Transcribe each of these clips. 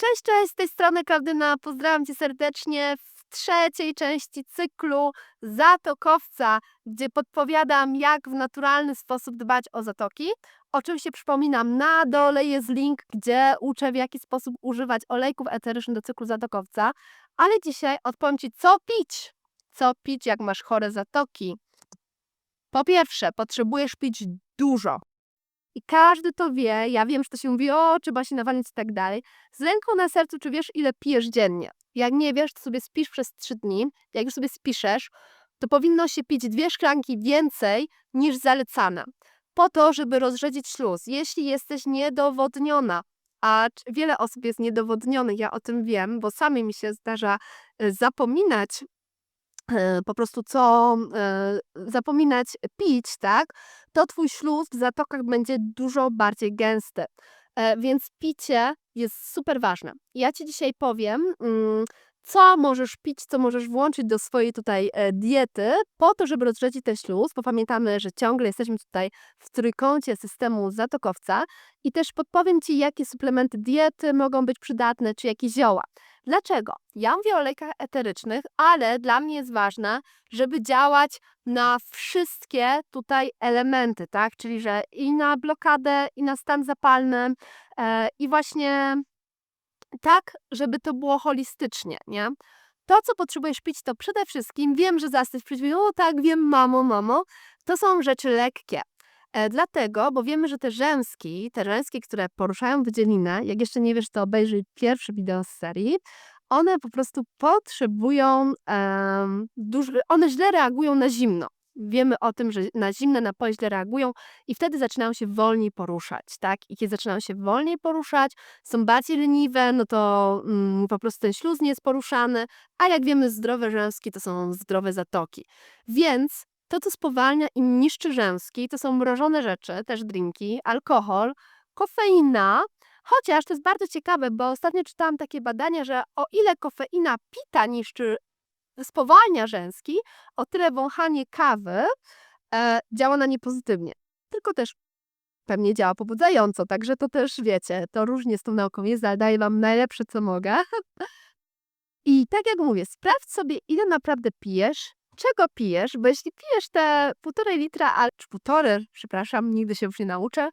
Cześć, cześć, z tej strony Klaudyna. Pozdrawiam Cię serdecznie w trzeciej części cyklu Zatokowca, gdzie podpowiadam, jak w naturalny sposób dbać o zatoki. Oczywiście przypominam, na dole jest link, gdzie uczę, w jaki sposób używać olejków eterycznych do cyklu Zatokowca, ale dzisiaj odpowiem Ci, co pić. Co pić, jak masz chore zatoki. Po pierwsze, potrzebujesz pić dużo. I każdy to wie, ja wiem, że to się mówi, o, trzeba się nawalnić i tak dalej. Z ręką na sercu, czy wiesz, ile pijesz dziennie? Jak nie wiesz, to sobie spisz przez trzy dni. Jak już sobie spiszesz, to powinno się pić dwie szklanki więcej niż zalecana. Po to, żeby rozrzedzić śluz. Jeśli jesteś niedowodniona, a wiele osób jest niedowodnionych, ja o tym wiem, bo sami mi się zdarza e, zapominać po prostu co e, zapominać pić, tak, to twój śluz w zatokach będzie dużo bardziej gęsty. E, więc picie jest super ważne. Ja ci dzisiaj powiem, mm, co możesz pić, co możesz włączyć do swojej tutaj e, diety, po to, żeby rozrzedzić ten śluz, bo pamiętamy, że ciągle jesteśmy tutaj w trójkącie systemu zatokowca i też podpowiem ci, jakie suplementy diety mogą być przydatne, czy jakie zioła. Dlaczego? Ja mówię o olejkach eterycznych, ale dla mnie jest ważne, żeby działać na wszystkie tutaj elementy, tak? Czyli, że i na blokadę, i na stan zapalny, e, i właśnie tak, żeby to było holistycznie, nie? To, co potrzebujesz pić, to przede wszystkim, wiem, że ktoś powie, o tak, wiem, mamo, mamo, to są rzeczy lekkie. E, dlatego, bo wiemy, że te rzęski, te rzęski, które poruszają wydzielinę, jak jeszcze nie wiesz, to obejrzyj pierwsze wideo z serii, one po prostu potrzebują, em, duż, one źle reagują na zimno. Wiemy o tym, że na zimne napoje źle reagują i wtedy zaczynają się wolniej poruszać, tak? I kiedy zaczynają się wolniej poruszać, są bardziej leniwe, no to mm, po prostu ten śluz nie jest poruszany, a jak wiemy, zdrowe rzęski to są zdrowe zatoki. Więc to, co spowalnia i niszczy rzęski, to są mrożone rzeczy, też drinki, alkohol, kofeina, chociaż to jest bardzo ciekawe, bo ostatnio czytałam takie badania, że o ile kofeina pita niszczy, spowalnia rzęski, o tyle wąchanie kawy e, działa na nie pozytywnie. Tylko też pewnie działa pobudzająco, także to też wiecie, to różnie z tą nauką jest, ale daję wam najlepsze, co mogę. I tak jak mówię, sprawdź sobie, ile naprawdę pijesz, czego pijesz, bo jeśli pijesz te półtorej litra, al- czy przepraszam, nigdy się już nie nauczę,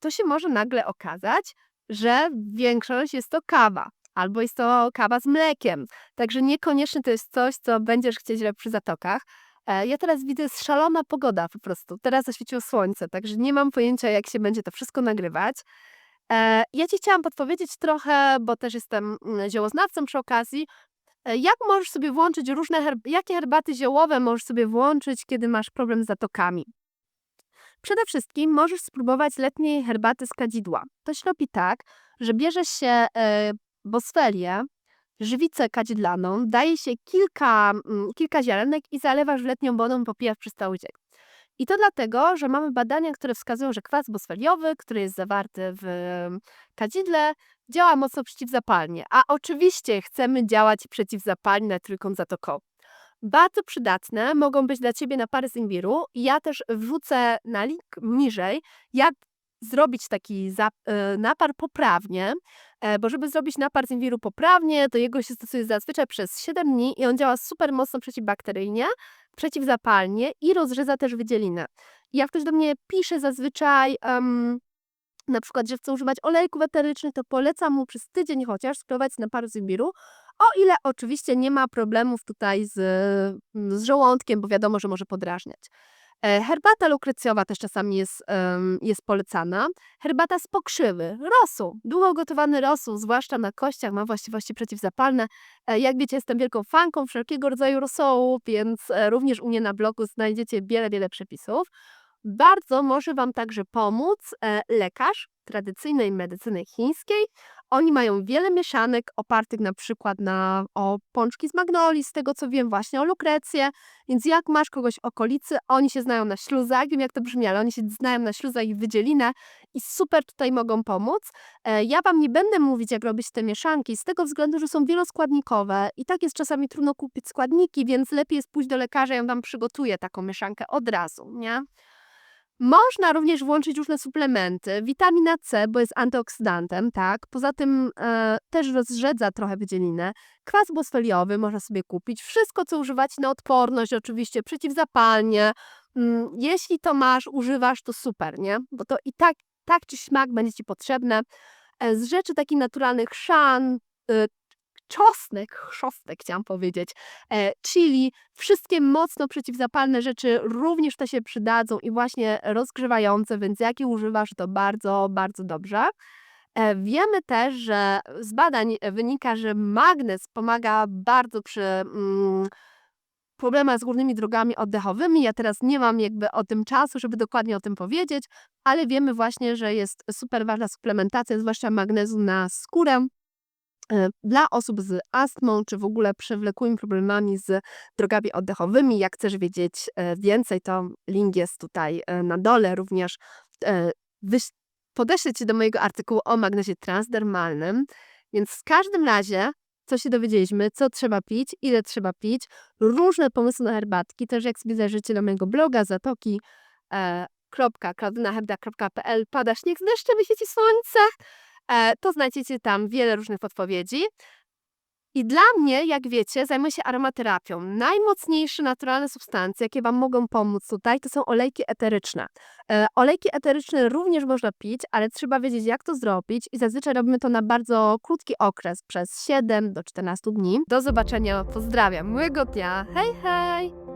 to się może nagle okazać, że większość jest to kawa, albo jest to kawa z mlekiem. Także niekoniecznie to jest coś, co będziesz chcieć robić przy zatokach. E, Ja teraz widzę, szalona pogoda po prostu. Teraz zaświeciło słońce, także nie mam pojęcia, jak się będzie to wszystko nagrywać. E, Ja ci chciałam podpowiedzieć trochę, bo też jestem mm, ziołoznawcą przy okazji, e, jak możesz sobie włączyć różne, herb jakie herbaty ziołowe możesz sobie włączyć, kiedy masz problem z zatokami. Przede wszystkim możesz spróbować letniej herbaty z kadzidła. To się robi tak, że bierze się boswelię, żywicę kadzidlaną, daje się kilka, mm, kilka ziarenek i zalewasz letnią wodą, popijasz przez cały dzień. I to dlatego, że mamy badania, które wskazują, że kwas bosfeliowy, który jest zawarty w em, kadzidle, działa mocno przeciwzapalnie. A oczywiście chcemy działać przeciwzapalnie na trójkąt zatokowy. Bardzo przydatne mogą być dla Ciebie napary z imbiru. Ja też wrzucę na link niżej, jak zrobić taki e, napar poprawnie, e, bo żeby zrobić napar z imbiru poprawnie, to jego się stosuje zazwyczaj przez 7 dni i on działa super mocno przeciwbakteryjnie, przeciwzapalnie i rozrzeza też wydzielinę. Jak ktoś do mnie pisze zazwyczaj, em, na przykład, że chce używać olejków eterycznych, to polecam mu przez tydzień chociaż spróbować napar z imbiru, o ile oczywiście nie ma problemów tutaj z, z żołądkiem, bo wiadomo, że może podrażniać. E, Herbata lukrecjowa też czasami jest, jest polecana. Herbata z pokrzywy, rosół, długo gotowany rosół, zwłaszcza na kościach, ma właściwości przeciwzapalne. E, Jak wiecie, jestem wielką fanką wszelkiego rodzaju rosołu, więc e, również u mnie na blogu znajdziecie wiele, wiele przepisów. Bardzo może Wam także pomóc lekarz tradycyjnej medycyny chińskiej. Oni mają wiele mieszanek opartych na przykład na o pączki z magnolii, z tego co wiem właśnie o lukrecję, więc jak masz kogoś okolicy, oni się znają na śluzach, wiem jak to brzmi, ale oni się znają na śluzach i wydzielinę i super tutaj mogą pomóc. E, Ja Wam nie będę mówić jak robić te mieszanki z tego względu, że są wieloskładnikowe i tak jest czasami trudno kupić składniki, więc lepiej jest pójść do lekarza i on Wam przygotuje taką mieszankę od razu, nie? Można również włączyć różne suplementy. Witamina C, bo jest antyoksydantem, tak. Poza tym e, też rozrzedza trochę wydzielinę. Kwas bosfoliowy można sobie kupić. Wszystko, co używacie na odporność, oczywiście przeciwzapalnie. Mm, Jeśli to masz, używasz, to super, nie? Bo to i tak, tak czy śmak będzie ci potrzebne. Z rzeczy takich naturalnych szan, y, czosnek, chrząstek chciałam powiedzieć, e, chili, wszystkie mocno przeciwzapalne rzeczy również te się przydadzą i właśnie rozgrzewające, więc jakie używasz, to bardzo, bardzo dobrze. E, Wiemy też, że z badań wynika, że magnez pomaga bardzo przy mm, problemach z górnymi drogami oddechowymi. Ja teraz nie mam jakby o tym czasu, żeby dokładnie o tym powiedzieć, ale wiemy właśnie, że jest super ważna suplementacja, zwłaszcza magnezu na skórę. E, Dla osób z astmą, czy w ogóle przewlekłymi problemami z drogami oddechowymi, jak chcesz wiedzieć e, więcej, to link jest tutaj e, na dole. Również podeślę Cię do mojego artykułu o magnezie transdermalnym. Więc w każdym razie, co się dowiedzieliśmy, co trzeba pić, ile trzeba pić, różne pomysły na herbatki, też jak sobie zajrzycie na mojego bloga zatoki e, .klaudynahebda.pl pada śnieg z deszczem świeci słońce, to znajdziecie tam wiele różnych podpowiedzi. I dla mnie, jak wiecie, zajmuję się aromaterapią. Najmocniejsze naturalne substancje, jakie Wam mogą pomóc tutaj, to są olejki eteryczne. E, olejki eteryczne również można pić, ale trzeba wiedzieć, jak to zrobić i zazwyczaj robimy to na bardzo krótki okres, przez 7 do 14 dni. Do zobaczenia, pozdrawiam, miłego dnia, hej hej!